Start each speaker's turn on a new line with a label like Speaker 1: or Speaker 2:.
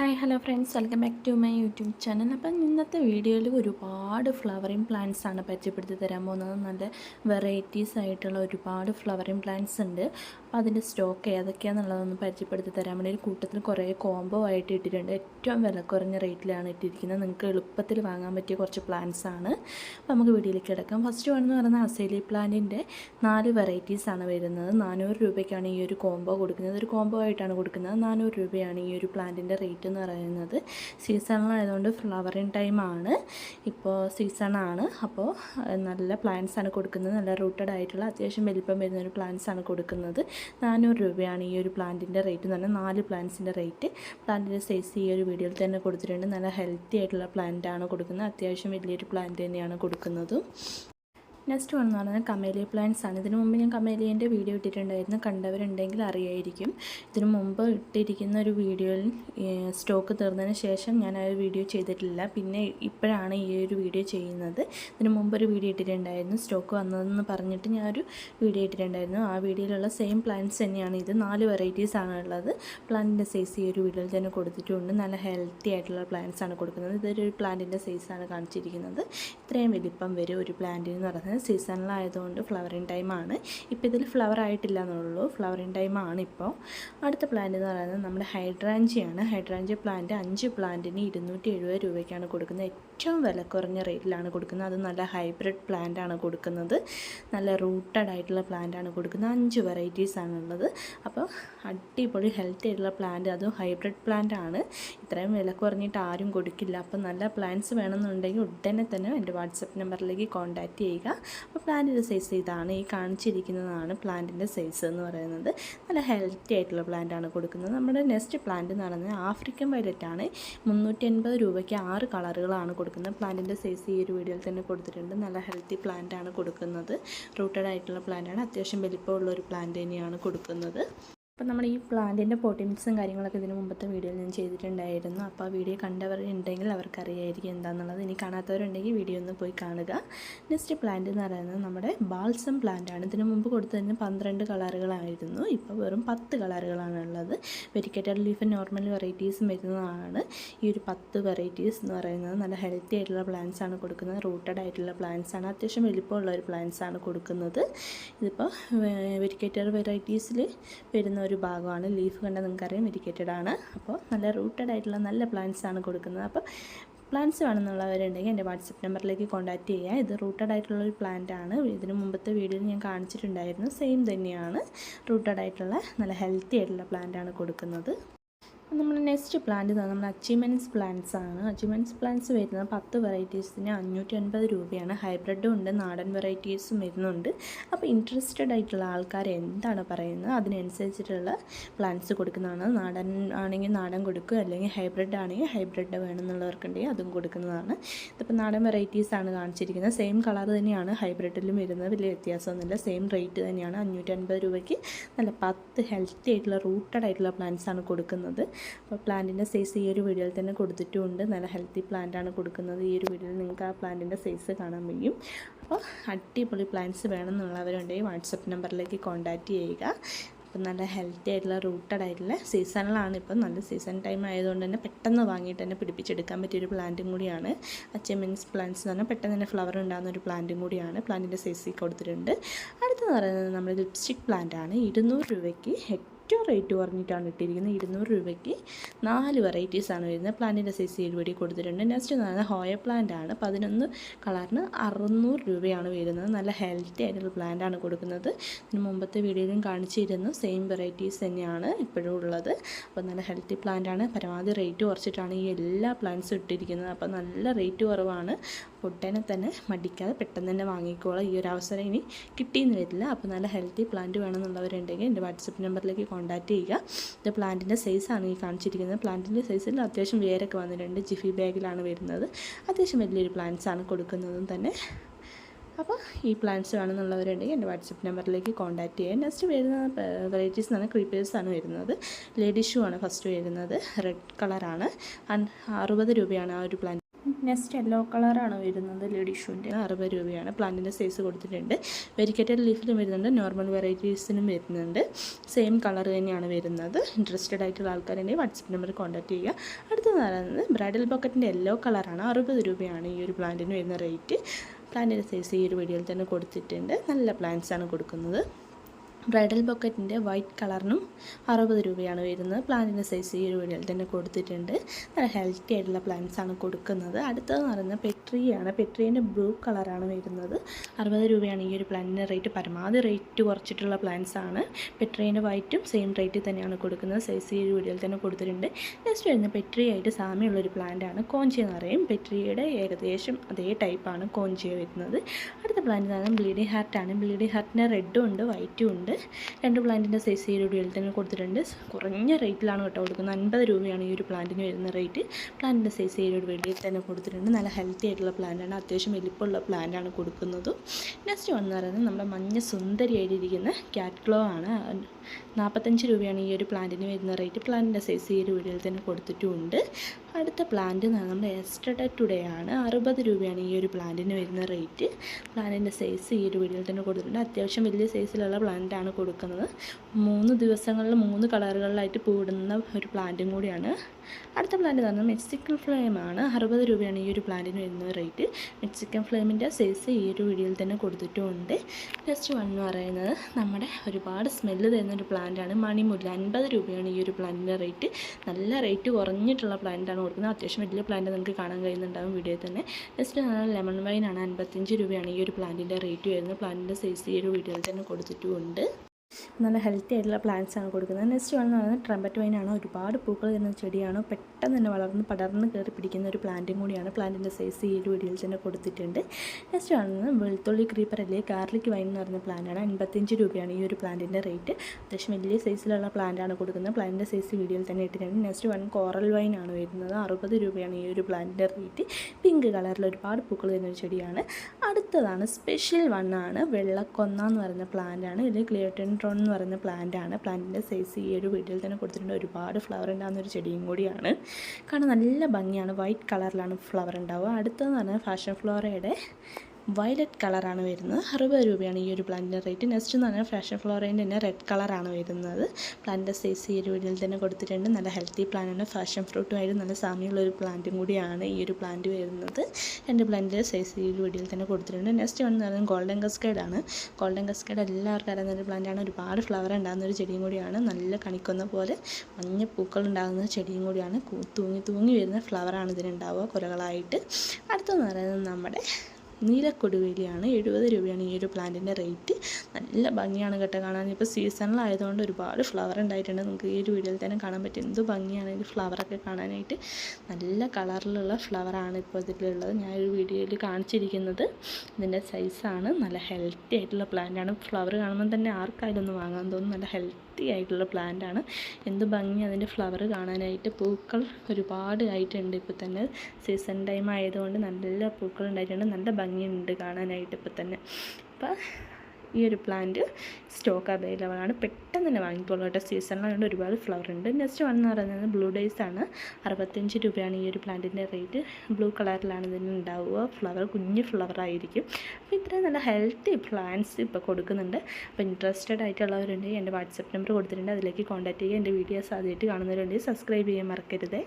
Speaker 1: Hi hello friends. Welcome back to my YouTube channel. അപ്പം ഇന്നത്തെ വീഡിയോയിൽ ഒരുപാട് ഫ്ലവറിങ് പ്ലാന്റ്സ് ആണ് പരിചയപ്പെടുത്തി തരാൻ പോകുന്നത്. നല്ല വെറൈറ്റീസ് ആയിട്ടുള്ള ഒരുപാട് ഫ്ലവറിങ് പ്ലാന്റ്സ് ഉണ്ട്. അപ്പോൾ അതിന്റെ സ്റ്റോക്ക് ഏതൊക്കെയാണെന്നുള്ളതൊന്ന് പരിചയപ്പെടുത്തി തരാൻ വേണ്ടി ഒരു കൂട്ടത്തിൽ കുറേ കോംബോ ആയിട്ട് ഇട്ടിട്ടുണ്ട്. ഏറ്റവും വില കുറഞ്ഞ റേറ്റിലാണ് ഇട്ടിരിക്കുന്നത്. നിങ്ങൾക്ക് എളുപ്പത്തിൽ വാങ്ങാൻ പറ്റിയ കുറച്ച് പ്ലാന്റ്സ് ആണ്. അപ്പോൾ നമുക്ക് വീഡിയോയിലേക്ക് കിടക്കാം. ഫസ്റ്റ് വൺ എന്ന് പറയുന്നത് അസേലി പ്ലാന്റിന്റെ നാല് വെറൈറ്റീസ് ആണ് വരുന്നത്. നാനൂറ് രൂപയ്ക്കാണ് ഈ ഒരു കോംബോ കൊടുക്കുന്നത്. ഒരു കോംബോ ആയിട്ടാണ് കൊടുക്കുന്നത്. നാനൂറ് രൂപയാണ് ഈ ഒരു പ്ലാന്റിന്റെ റേറ്റ് എന്ന് പറയുന്നത് സീസണിലായതുകൊണ്ട് ഫ്ലവറിങ് ടൈമാണ് ഇപ്പോൾ സീസണാണ് അപ്പോൾ നല്ല പ്ലാന്റ്സ് ആണ് കൊടുക്കുന്നത്. നല്ല റൂട്ടഡ് ആയിട്ടുള്ള അത്യാവശ്യം വലിപ്പം വരുന്ന ഒരു പ്ലാന്റ്സ് ആണ് കൊടുക്കുന്നത്. നാനൂറ് രൂപയാണ് ഈ ഒരു പ്ലാന്റിന്റെ റേറ്റ് എന്ന് പറഞ്ഞാൽ നാല് പ്ലാന്റ്സിന്റെ റേറ്റ് പ്ലാന്റിന്റെ സൈസ് ഈ ഒരു വീഡിയോയിൽ തന്നെ കൊടുത്തിട്ടുണ്ട്. നല്ല ഹെൽത്തി ആയിട്ടുള്ള പ്ലാന്റ് ആണ് കൊടുക്കുന്നത്. അത്യാവശ്യം വലിയൊരു പ്ലാന്റ് തന്നെയാണ് കൊടുക്കുന്നത്. നെക്സ്റ്റ് വൺ എന്ന് പറയുന്നത് കമേലിയ പ്ലാന്റ്സ് ആണ്. ഇതിനു മുമ്പ് ഞാൻ കമേലിയന്റെ വീഡിയോ ഇട്ടിട്ടുണ്ടായിരുന്നു. കണ്ടവരുണ്ടെങ്കിൽ അറിയായിരിക്കും. ഇതിനു മുമ്പ് ഇട്ടിരിക്കുന്ന ഒരു വീഡിയോയിൽ സ്റ്റോക്ക് തീർന്നതിന് ശേഷം ഞാൻ ആ ഒരു വീഡിയോ ചെയ്തിട്ടില്ല. പിന്നെ ഇപ്പോഴാണ് ഈ ഒരു വീഡിയോ ചെയ്യുന്നത്. ഇതിനു മുമ്പ് ഒരു വീഡിയോ ഇട്ടിട്ടുണ്ടായിരുന്നു. സ്റ്റോക്ക് വന്നതെന്ന് പറഞ്ഞിട്ട് ഞാൻ ഒരു വീഡിയോ ഇട്ടിട്ടുണ്ടായിരുന്നു. ആ വീഡിയോയിലുള്ള സെയിം പ്ലാന്റ്സ് തന്നെയാണ് ഇത്. നാല് വെറൈറ്റീസ് ആണ് ഉള്ളത്. പ്ലാന്റിന്റെ സൈസ് ഈ ഒരു വീഡിയോയിൽ തന്നെ കൊടുത്തിട്ടുണ്ട്. നല്ല ഹെൽത്തി ആയിട്ടുള്ള പ്ലാന്റ്സ് ആണ് കൊടുക്കുന്നത്. ഇതൊരു പ്ലാന്റിന്റെ സൈസാണ് കാണിച്ചിരിക്കുന്നത്. ഇത്രയും വലിപ്പം വരും ഒരു പ്ലാന്റിന് എന്ന് പറയുന്നത്. സീസണിലായതുകൊണ്ട് ഫ്ലവറിങ് ടൈമാണ്. ഇപ്പോൾ ഇതിൽ ഫ്ലവർ ആയിട്ടില്ല എന്നുള്ളൂ. ഫ്ലവറിങ് ടൈമാണ് ഇപ്പോൾ അടുത്ത പ്ലാന്റ് എന്ന് പറയുന്നത് നമ്മുടെ ഹൈഡ്രാഞ്ചിയാണ്. ഹൈഡ്രാഞ്ചി പ്ലാന്റ് അഞ്ച് പ്ലാന്റിന് ഇരുന്നൂറ്റി എഴുപത് രൂപയ്ക്കാണ് കൊടുക്കുന്നത്. ഏറ്റവും വില കുറഞ്ഞ റേറ്റിലാണ് കൊടുക്കുന്നത്. അത് നല്ല ഹൈബ്രിഡ് പ്ലാന്റ് ആണ് കൊടുക്കുന്നത്. നല്ല റൂട്ടഡ് ആയിട്ടുള്ള പ്ലാന്റ് ആണ് കൊടുക്കുന്നത്. അഞ്ച് വെറൈറ്റീസ് ആണുള്ളത് അപ്പോൾ അടിപൊളി ഹെൽത്തി ആയിട്ടുള്ള പ്ലാന്റ് അതും ഹൈബ്രിഡ് പ്ലാന്റ് ആണ്. ഇത്രയും വില കുറഞ്ഞിട്ട് ആരും കൊടുക്കില്ല. അപ്പോൾ നല്ല പ്ലാന്റ്സ് വേണമെന്നുണ്ടെങ്കിൽ ഉടനെ തന്നെ എന്റെ വാട്സപ്പ് നമ്പറിലേക്ക് കോൺടാക്റ്റ് ചെയ്യുക. അപ്പോൾ പ്ലാന്റിന്റെ സൈസ് ഇതാണ്. ഈ കാണിച്ചിരിക്കുന്നതാണ് പ്ലാന്റിന്റെ സൈസ് എന്ന് പറയുന്നത്. നല്ല ഹെൽത്തി ആയിട്ടുള്ള പ്ലാന്റാണ് കൊടുക്കുന്നത്. നമ്മുടെ നെക്സ്റ്റ് പ്ലാന്റ് എന്ന് പറയുന്നത് ആഫ്രിക്കൻ വയലറ്റ് ആണ്. മുന്നൂറ്റി എൺപത് രൂപയ്ക്ക് ആറ് കളറുകളാണ് കൊടുക്കുന്നത്. പ്ലാന്റിന്റെ സൈസ് ഈ ഒരു വീഡിയോയിൽ തന്നെ കൊടുത്തിട്ടുണ്ട്. നല്ല ഹെൽത്തി പ്ലാന്റ് ആണ് കൊടുക്കുന്നത്. റൂട്ടഡ് ആയിട്ടുള്ള പ്ലാന്റ് ആണ്. അത്യാവശ്യം വലിപ്പമുള്ള ഒരു പ്ലാന്റ് തന്നെയാണ് കൊടുക്കുന്നത്. അപ്പോൾ നമ്മൾ ഈ പ്ലാന്റിന്റെ പൊട്ടിമിക്സും കാര്യങ്ങളൊക്കെ ഇതിന് മുമ്പത്തെ വീഡിയോയിൽ ഞാൻ ചെയ്തിട്ടുണ്ടായിരുന്നു. അപ്പോൾ ആ വീഡിയോ കണ്ടവരുണ്ടെങ്കിൽ അവർക്കറിയായിരിക്കും എന്താണെന്നുള്ളത് ഇനി കാണാത്തവരുണ്ടെങ്കിൽ വീഡിയോ ഒന്ന് പോയി കാണുക. നെക്സ്റ്റ് പ്ലാന്റ് എന്ന് പറയുന്നത് നമ്മുടെ ബാൾസം പ്ലാന്റാണ് ഇതിന് മുമ്പ് കൊടുത്തതിന് പന്ത്രണ്ട് കളറുകളായിരുന്നു. ഇപ്പോൾ വെറും പത്ത് കളറുകളാണ് ഉള്ളത് വെരിക്കേറ്റഡ് ലീഫ് നോർമൽ വെറൈറ്റീസും വരുന്നതാണ്. ഈ ഒരു പത്ത് വെറൈറ്റീസ് എന്ന് പറയുന്നത് നല്ല ഹെൽത്തി ആയിട്ടുള്ള പ്ലാന്റ്സ് ആണ് കൊടുക്കുന്നത്. റൂട്ടഡ് ആയിട്ടുള്ള പ്ലാന്റ്സ് ആണ്. അത്യാവശ്യം വലിപ്പമുള്ള ഒരു പ്ലാന്റ്സ് ആണ് കൊടുക്കുന്നത്. ഇതിപ്പോൾ വെരിക്കേറ്റഡ് വെറൈറ്റീസിൽ വരുന്ന ഒരു ഭാഗമാണ് ലീഫ് കണ്ടാൽ നിങ്ങൾക്കറിയാം ഇരിക്കേറ്റഡ് ആണ്. അപ്പോൾ നല്ല റൂട്ടഡ് ആയിട്ടുള്ള നല്ല പ്ലാന്റ്സ് ആണ് കൊടുക്കുന്നത്. അപ്പോൾ പ്ലാന്റ്സ് വേണമെന്നുള്ളവരുണ്ടെങ്കിൽ എന്റെ വാട്സപ്പ് നമ്പറിലേക്ക് കോൺടാക്റ്റ് ചെയ്യുക ഇത് റൂട്ടഡ് ആയിട്ടുള്ള ഒരു പ്ലാന്റ് ആണ്. ഇതിന് മുമ്പത്തെ വീഡിയോയിൽ ഞാൻ കാണിച്ചിട്ടുണ്ടായിരുന്നു. സെയിം തന്നെയാണ്. റൂട്ടഡ് ആയിട്ടുള്ള നല്ല ഹെൽത്തി ആയിട്ടുള്ള പ്ലാന്റ് ആണ് കൊടുക്കുന്നത്. നമ്മൾ നെക്സ്റ്റ് പ്ലാന്റ് നമ്മൾ അച്ചീവ്മെന്റ്സ് പ്ലാന്റ്സ് ആണ്. അച്ചീവ്മെന്റ്സ് പ്ലാന്റ്സ് വരുന്നത് പത്ത് വെറൈറ്റീസിന് അഞ്ഞൂറ്റി അൻപത് രൂപയാണ്. ഹൈബ്രിഡും ഉണ്ട് നാടൻ വെറൈറ്റീസും വരുന്നുണ്ട്. അപ്പോൾ ഇൻട്രസ്റ്റഡ് ആയിട്ടുള്ള ആൾക്കാർ എന്താണ് പറയുന്നത്? അതിനനുസരിച്ചിട്ടുള്ള പ്ലാന്റ്സ് കൊടുക്കുന്നതാണ്. നാടൻ ആണെങ്കിൽ നാടൻ കൊടുക്കുക അല്ലെങ്കിൽ ഹൈബ്രിഡ് ആണെങ്കിൽ ഹൈബ്രിഡ് വേണമെന്നുള്ളവർക്കുണ്ടെങ്കിൽ അതും കൊടുക്കുന്നതാണ്. ഇതിപ്പോൾ നാടൻ വെറൈറ്റീസ് ആണ് കാണിച്ചിരിക്കുന്നത്. സെയിം കളർ തന്നെയാണ് ഹൈബ്രിഡിലും വരുന്നത്. വലിയ വ്യത്യാസമൊന്നുമില്ല. സെയിം റേറ്റ് തന്നെയാണ്. അഞ്ഞൂറ്റി അൻപത് രൂപയ്ക്ക് നല്ല പത്ത് ഹെൽത്തി ആയിട്ടുള്ള റൂട്ടഡ് ആയിട്ടുള്ള പ്ലാന്റ്സ് ആണ് കൊടുക്കുന്നത്. അപ്പോൾ പ്ലാന്റിന്റെ സൈസ് ഈ ഒരു വീഡിയോയിൽ തന്നെ കൊടുത്തിട്ടുമുണ്ട്. നല്ല ഹെൽത്തി പ്ലാന്റാണ് കൊടുക്കുന്നത്. ഈ ഒരു വീഡിയോയിൽ നിങ്ങൾക്ക് ആ പ്ലാന്റിന്റെ സൈസ് കാണാൻ കഴിയും അപ്പോൾ അടിപൊളി പ്ലാന്റ്സ് വേണമെന്നുള്ളവരുണ്ടെങ്കിൽ വാട്സപ്പ് നമ്പറിലേക്ക് കോൺടാക്റ്റ് ചെയ്യുക. അപ്പം നല്ല ഹെൽത്തി ആയിട്ടുള്ള റൂട്ടഡ് ആയിട്ടുള്ള സീസണിലാണ് ഇപ്പം നല്ല സീസൺ ടൈം ആയതുകൊണ്ട് തന്നെ പെട്ടെന്ന് വാങ്ങിയിട്ട് തന്നെ പിടിപ്പിച്ചെടുക്കാൻ പറ്റിയൊരു പ്ലാന്റും കൂടിയാണ്. അച്ചമീൻസ് പ്ലാന്റ്സ് എന്ന് പറഞ്ഞാൽ പെട്ടെന്ന് തന്നെ ഫ്ലവർ ഉണ്ടാകുന്ന ഒരു പ്ലാന്റും കൂടിയാണ് പ്ലാന്റിന്റെ സൈസിൽ കൊടുത്തിട്ടുണ്ട്. അടുത്തെന്ന് പറയുന്നത് നമ്മുടെ ലിപ്സ്റ്റിക് പ്ലാന്റ് ആണ്. ഇരുന്നൂറ് രൂപയ്ക്ക് ഏറ്റവും റേറ്റ് കുറഞ്ഞിട്ടാണ് ഇട്ടിരിക്കുന്നത്. ഇരുന്നൂറ് രൂപയ്ക്ക് നാല് വെറൈറ്റീസാണ് വരുന്നത്. പ്ലാന്റിന്റെ സൈസ് ഏഴുപടി കൊടുത്തിട്ടുണ്ട്. നെക്സ്റ്റ് എന്ന് പറയുന്നത് ഹോയ പ്ലാന്റ് ആണ്. പതിനൊന്ന് കളറിന് അറുന്നൂറ് രൂപയാണ് വരുന്നത്. നല്ല ഹെൽത്തി ആയിട്ടുള്ള പ്ലാന്റ് ആണ് കൊടുക്കുന്നത്. ഇതിന് മുമ്പത്തെ വീഡിയോയിലും കാണിച്ചിരുന്നു. സെയിം വെറൈറ്റീസ് തന്നെയാണ് ഇപ്പോഴും ഉള്ളത്. അപ്പോൾ നല്ല ഹെൽത്തി പ്ലാന്റ് ആണ്. പരമാവധി റേറ്റ് കുറച്ചിട്ടാണ് ഈ എല്ലാ പ്ലാന്റ്സും ഇട്ടിരിക്കുന്നത്. അപ്പോൾ നല്ല റേറ്റ് കുറവാണ്. ഉടനെ തന്നെ മടിക്കാതെ പെട്ടെന്ന് തന്നെ വാങ്ങിക്കോളാം. ഈ ഒരു അവസരം ഇനി കിട്ടിയെന്ന് വരില്ല. അപ്പോൾ നല്ല ഹെൽത്തി പ്ലാന്റ് വേണമെന്നുള്ളവരുണ്ടെങ്കിൽ എന്റെ വാട്സപ്പ് നമ്പറിലേക്ക് കോൺടാക്റ്റ് ചെയ്യുക. ഇത് പ്ലാന്റിന്റെ സൈസാണ് ഈ കാണിച്ചിരിക്കുന്നത്. പ്ലാന്റിന്റെ സൈസിൽ അത്യാവശ്യം വേരൊക്കെ വന്നിട്ടുണ്ട്. ജിഫി ബാഗിലാണ് വരുന്നത്. അത്യാവശ്യം വലിയൊരു പ്ലാന്റ്സാണ് കൊടുക്കുന്നതും തന്നെ. അപ്പോൾ ഈ പ്ലാന്റ്സ് വേണമെന്നുള്ളവരുണ്ടെങ്കിൽ എന്റെ വാട്സപ്പ് നമ്പറിലേക്ക് കോൺടാക്ട് ചെയ്യാം നെക്സ്റ്റ് വരുന്ന വെറൈറ്റീസ് എന്ന് പറഞ്ഞാൽ ക്രീപ്പേഴ്സാണ് വരുന്നത്. ലേഡീസ് ഷൂ ആണ് ഫസ്റ്റ് വരുന്നത്. റെഡ് കളറാണ് അറുപത് രൂപയാണ് ആ ഒരു പ്ലാന്റ് നെക്സ്റ്റ് യെല്ലോ കളറാണ് വരുന്നത് ലേഡി ഷൂവിന്റെ അറുപത് രൂപയാണ്. പ്ലാന്റിന്റെ സൈസ് കൊടുത്തിട്ടുണ്ട്. വെരിക്കേറ്റഡ് ലീഫിലും വരുന്നുണ്ട്. നോർമൽ വെറൈറ്റീസിനും വരുന്നുണ്ട്. സെയിം കളർ തന്നെയാണ് വരുന്നത്. ഇൻട്രസ്റ്റഡ് ആയിട്ടുള്ള ആൾക്കാരുണ്ടെങ്കിൽ വാട്സപ്പ് നമ്പർ കോൺടാക്ട് ചെയ്യുക. അടുത്തത് പറയുന്നത് ബ്രൈഡൽ ബോക്കറ്റിന്റെ യെല്ലോ കളറാണ്. അറുപത് രൂപയാണ് ഈ ഒരു പ്ലാന്റിന് വരുന്ന റേറ്റ് പ്ലാന്റിന്റെ സൈസ് ഈ ഒരു വീഡിയോയിൽ തന്നെ കൊടുത്തിട്ടുണ്ട്. നല്ല പ്ലാന്റ്സാണ് കൊടുക്കുന്നത്. ബ്രൈഡൽ ബൊക്കറ്റിന്റെ വൈറ്റ് കളറിനും അറുപത് രൂപയാണ് വരുന്നത്. പ്ലാന്റിന്റെ സൈസ് ഈ ഒരു വീഡിയോയിൽ തന്നെ കൊടുത്തിട്ടുണ്ട്. നല്ല ഹെൽത്തി ആയിട്ടുള്ള പ്ലാന്റ്സ് ആണ് കൊടുക്കുന്നത്. അടുത്തതെന്ന് പറയുന്നത് പെട്രിയാണ്. പെട്രീന്റെ ബ്ലൂ കളറാണ് വരുന്നത്. അറുപത് രൂപയാണ് ഈ ഒരു പ്ലാന്റിന്റെ റേറ്റ് പരമാവധി റേറ്റ് കുറച്ചിട്ടുള്ള പ്ലാന്റ്സ് ആണ്. പെട്രീന്റെ വൈറ്റും സെയിം റേറ്റിൽ തന്നെയാണ് കൊടുക്കുന്നത്. സൈസ് ഈ ഒരു വീഡിയോയിൽ തന്നെ കൊടുത്തിട്ടുണ്ട്. നെക്സ്റ്റ് വരുന്ന പെട്രി ആയിട്ട് സാമ്യമുള്ളൊരു പ്ലാന്റ് ആണ് കോഞ്ചി എന്ന് പറയും. പെട്രിയുടെ ഏകദേശം അതേ ടൈപ്പാണ് കോഞ്ചിയ വരുന്നത്. അടുത്ത പ്ലാന്റ് എന്ന് ബ്ലീഡിംഗ് ഹാർട്ടാണ് ബ്ലീഡിംഗ് ഹാർട്ടിന് റെഡും ഉണ്ട് വൈറ്റും ഉണ്ട്. രണ്ട് പ്ലാന്റിന്റെ സൈസ് ഈ ഒരു വീഡിയോയിൽ തന്നെ കൊടുത്തിട്ടുണ്ട്. കുറഞ്ഞ റേറ്റിലാണ് കേട്ടോ കൊടുക്കുന്നത്. അൻപത് രൂപയാണ് ഈ ഒരു പ്ലാന്റിന് വരുന്ന റേറ്റ് പ്ലാന്റിന്റെ സൈസ് ഈ ഒരു വെളിയിൽ തന്നെ കൊടുത്തിട്ടുണ്ട്. നല്ല ഹെൽത്തി ആയിട്ടുള്ള പ്ലാന്റാണ് അത്യാവശ്യം വലിപ്പമുള്ള പ്ലാന്റാണ് കൊടുക്കുന്നത്. നെക്സ്റ്റ് വന്ന് പറയുന്നത് നമ്മുടെ മഞ്ഞ സുന്ദരിയായിട്ടിരിക്കുന്ന ക്യാറ്റ് ഗ്ലോ ആണ്. നാൽപ്പത്തഞ്ച് രൂപയാണ് ഈ ഒരു പ്ലാന്റിന് വരുന്ന റേറ്റ് പ്ലാന്റിന്റെ സൈസ് ഈ ഒരു വീഡിയോയിൽ തന്നെ കൊടുത്തിട്ടുമുണ്ട്. അടുത്ത പ്ലാന്റ് നമ്മുടെ എസ്റ്റഡ ടുഡേ ആണ്. അറുപത് രൂപയാണ് ഈ ഒരു പ്ലാന്റിന് വരുന്ന റേറ്റ് പ്ലാന്റിന്റെ സൈസ് ഈ ഒരു വീഡിയോയിൽ തന്നെ കൊടുത്തിട്ടുണ്ട്. അത്യാവശ്യം വലിയ സൈസിലുള്ള പ്ലാന്റാണ് കൊടുക്കുന്നത്. മൂന്ന് ദിവസങ്ങളിൽ മൂന്ന് കളറുകളിലായിട്ട് പൂവിടുന്ന ഒരു പ്ലാന്റും കൂടിയാണ്. അടുത്ത പ്ലാന്റ് എന്ന് മെക്സിക്കൻ ഫ്ലെയിം ആണ്. അറുപത് രൂപയാണ് ഈ ഒരു പ്ലാന്റിന് വരുന്ന റേറ്റ് മെക്സിക്കൻ ഫ്ലെയിമിന്റെ സൈസ് ഈ ഒരു വീഡിയോയിൽ തന്നെ കൊടുത്തിട്ടുമുണ്ട് നെക്സ്റ്റ് വൺ എന്ന് പറയുന്നത് നമ്മുടെ ഒരുപാട് സ്മെല്ല് തരുന്ന ഒരു പ്ലാന്റാണ് മണിമുല്ല. അൻപത് രൂപയാണ് ഈ ഒരു പ്ലാന്റിന്റെ റേറ്റ് നല്ല റേറ്റ് കുറഞ്ഞിട്ടുള്ള പ്ലാന്റാണ് കൊടുക്കുന്നത്. അത്യാവശ്യം വലിയ പ്ലാന്റ് നിങ്ങൾക്ക് കാണാൻ കഴിയുന്നുണ്ടാവും വീഡിയോയിൽ തന്നെ. നെക്സ്റ്റ് ലെമൺ വൈനാണ് അൻപത്തഞ്ച് രൂപയാണ് ഈ ഒരു പ്ലാന്റിന്റെ റേറ്റ് വരുന്നത്. പ്ലാന്റിന്റെ സൈസ് ഈ ഒരു വീഡിയോയിൽ തന്നെ കൊടുത്തിട്ടുമുണ്ട് നല്ല ഹെൽത്തി ആയിട്ടുള്ള പ്ലാന്റ്സ് ആണ് കൊടുക്കുന്നത്. നെക്സ്റ്റ് വൺ എന്ന് പറയുന്നത് ട്രംപറ്റ് വൈനാണ് ഒരുപാട് പൂക്കൾ തരുന്ന ചെടിയാണ്. പെട്ടെന്ന് തന്നെ വളർന്ന് പടർന്ന് കയറി പിടിക്കുന്ന ഒരു പ്ലാന്റും കൂടിയാണ്. പ്ലാന്റിന്റെ സൈസ് ഈ ഒരു വീഡിയോയിൽ തന്നെ കൊടുത്തിട്ടുണ്ട്. നെക്സ്റ്റ് വന്നത് വെളുത്തുള്ളി ക്രീപ്പർ അല്ലേ? ഗാർലിക് വൈൻ എന്ന് പറയുന്ന പ്ലാന്റാണ് എൺപത്തഞ്ച് രൂപയാണ് ഈ ഒരു പ്ലാന്റിന്റെ റേറ്റ് അത്യാവശ്യം വലിയ സൈസിലുള്ള പ്ലാന്റാണ് കൊടുക്കുന്നത്. പ്ലാന്റിന്റെ സൈസ് വീഡിയോയിൽ തന്നെ ഇട്ടിട്ടുണ്ട്. നെക്സ്റ്റ് വൺ കോറൽ വൈൻ ആണ് വരുന്നത്. അറുപത് രൂപയാണ് ഈ ഒരു പ്ലാന്റിന്റെ റേറ്റ് പിങ്ക് കളറിൽ ഒരുപാട് പൂക്കൾ തരുന്ന ഒരു ചെടിയാണ്. അടുത്തതാണ് സ്പെഷ്യൽ വണ്ണാണ് വെള്ളക്കൊന്ന എന്ന് പറയുന്ന പ്ലാന്റാണ് ഇത് ക്ലിയോട്ടെൻട്രോൺ എന്ന് പറയുന്ന പ്ലാന്റാണ്. പ്ലാന്റിന്റെ സൈസ് ഈ ഒരു വീഡിയോയിൽ തന്നെ കൊടുത്തിട്ടുണ്ട്. ഒരുപാട് ഫ്ലവർ ഉണ്ടാകുന്ന ഒരു ചെടിയും കൂടിയാണ്. കാരണം നല്ല ഭംഗിയാണ്. വൈറ്റ് കളറിലാണ് ഫ്ലവർ ഉണ്ടാവുക. അടുത്തതെന്ന് പറഞ്ഞാൽ ഫാഷൻ ഫ്ലോറയുടെ വയലറ്റ് കളറാണ് വരുന്നത്. അറുപത് രൂപയാണ് ഈ ഒരു പ്ലാന്റിന്റെ റേറ്റ് നെക്സ്റ്റ് എന്ന് പറഞ്ഞാൽ ഫാഷൻ ഫ്ലോറേന്റെ തന്നെ റെഡ് കളറാണ് വരുന്നത്. പ്ലാന്റിന്റെ സൈസ് ഈ ഒരു വീഡിയോയിൽ തന്നെ കൊടുത്തിട്ടുണ്ട്. നല്ല ഹെൽത്തി പ്ലാന്റാണ് ഫാഷൻ ഫ്രൂട്ടുമായിട്ട് നല്ല സാമ്യമുള്ള ഒരു പ്ലാന്റും കൂടിയാണ് ഈ ഒരു പ്ലാന്റ് വരുന്നത്. രണ്ട് പ്ലാന്റിന്റെ സൈസ് ഈ ഒരു വീഡിയോയിൽ തന്നെ കൊടുത്തിട്ടുണ്ട്. നെക്സ്റ്റ് എന്ന് പറയുന്നത് ഗോൾഡൻ കസ്കേഡ് ആണ്. ഗോൾഡൻ കസ്കേഡ് എല്ലാവർക്കും അറിയുന്ന ഒരു പ്ലാന്റാണ് ഒരുപാട് ഫ്ലവർ ഉണ്ടാകുന്ന ഒരു ചെടിയും കൂടിയാണ്. നല്ല കണിക്കുന്ന പോലെ മഞ്ഞ പൂക്കൾ ഉണ്ടാകുന്ന ചെടിയും കൂടിയാണ്. തൂങ്ങി തൂങ്ങി വരുന്ന ഫ്ലവറാണ് ഇതിനുണ്ടാവുക കുലകളായിട്ട് അടുത്തെന്ന് പറയുന്നത് നമ്മുടെ നീലക്കൊടുവേലിയാണ് എഴുപത് രൂപയാണ് ഈ ഒരു പ്ലാന്റിന്റെ റേറ്റ്. നല്ല ഭംഗിയാണ് കേട്ടോ കാണാൻ. ഇപ്പോൾ സീസണിലായതുകൊണ്ട് ഒരുപാട് ഫ്ലവർ ഉണ്ടായിട്ടുണ്ട്. നമുക്ക് ഈ ഒരു വീഡിയോയിൽ തന്നെ കാണാൻ പറ്റും. എന്ത് ഭംഗിയാണ് ഈ ഫ്ലവറൊക്കെ കാണാനായിട്ട്. നല്ല കളറിലുള്ള ഫ്ലവറാണ് ഇപ്പോൾ ഇതിലുള്ളത്. ഞാൻ ഒരു വീഡിയോയിൽ കാണിച്ചിരിക്കുന്നത്. ഇതിന്റെ സൈസാണ് നല്ല ഹെൽത്തി ആയിട്ടുള്ള പ്ലാന്റാണ് ഫ്ലവർ കാണുമ്പോൾ തന്നെ ആർക്കായാലും ഒന്ന് വാങ്ങാൻ തോന്നും. നല്ല ഹെൽത്തി ആയിട്ടുള്ള പ്ലാന്റ് ആണ് എന്ത് ഭംഗി അതിന്റെ ഫ്ലവർ കാണാനായിട്ട് പൂക്കൾ ഒരുപാട് ആയിട്ടുണ്ട് ഇപ്പോൾ തന്നെ. സീസൺ ടൈം ആയതുകൊണ്ട് നല്ല പൂക്കൾ ഉണ്ടായിട്ടുണ്ട്. നല്ല ഭംഗിയുണ്ട് കാണാനായിട്ട് ഇപ്പോൾ തന്നെ. അപ്പോൾ ഈ ഒരു പ്ലാന്റ് സ്റ്റോക്ക് അവൈലബിൾ ആണ്. പെട്ടെന്ന് തന്നെ വാങ്ങിക്കോളൂ കേട്ടോ. സീസണിലായതുകൊണ്ട് ഒരുപാട് ഫ്ലവർ ഉണ്ട്. നെക്സ്റ്റ് വൺ എന്ന് പറയുന്നത് ബ്ലൂ ഡേയ്സ് ആണ്. അറുപത്തഞ്ച് രൂപയാണ് ഈ ഒരു പ്ലാന്റിന്റെ റേറ്റ് ബ്ലൂ കളറിലാണ് ഇതിന് ഉണ്ടാവുക. ഫ്ലവർ കുഞ്ഞ് ഫ്ലവർ ആയിരിക്കും. അപ്പോൾ ഇത്രയും നല്ല ഹെൽത്തി പ്ലാന്റ്സ് ഇപ്പോൾ കൊടുക്കുന്നുണ്ട്. അപ്പോൾ ഇൻട്രസ്റ്റഡ് ആയിട്ടുള്ളവരുണ്ടെങ്കിൽ എന്റെ വാട്സപ്പ് നമ്പർ കൊടുത്തിട്ടുണ്ട്. അതിലേക്ക് കോൺടാക്ട് ചെയ്യുക. എന്റെ വീഡിയോസ് ആദ്യമായിട്ട് കാണുന്നവരുണ്ടെങ്കിൽ സബ്സ്ക്രൈബ് ചെയ്യാൻ മറക്കരുത്.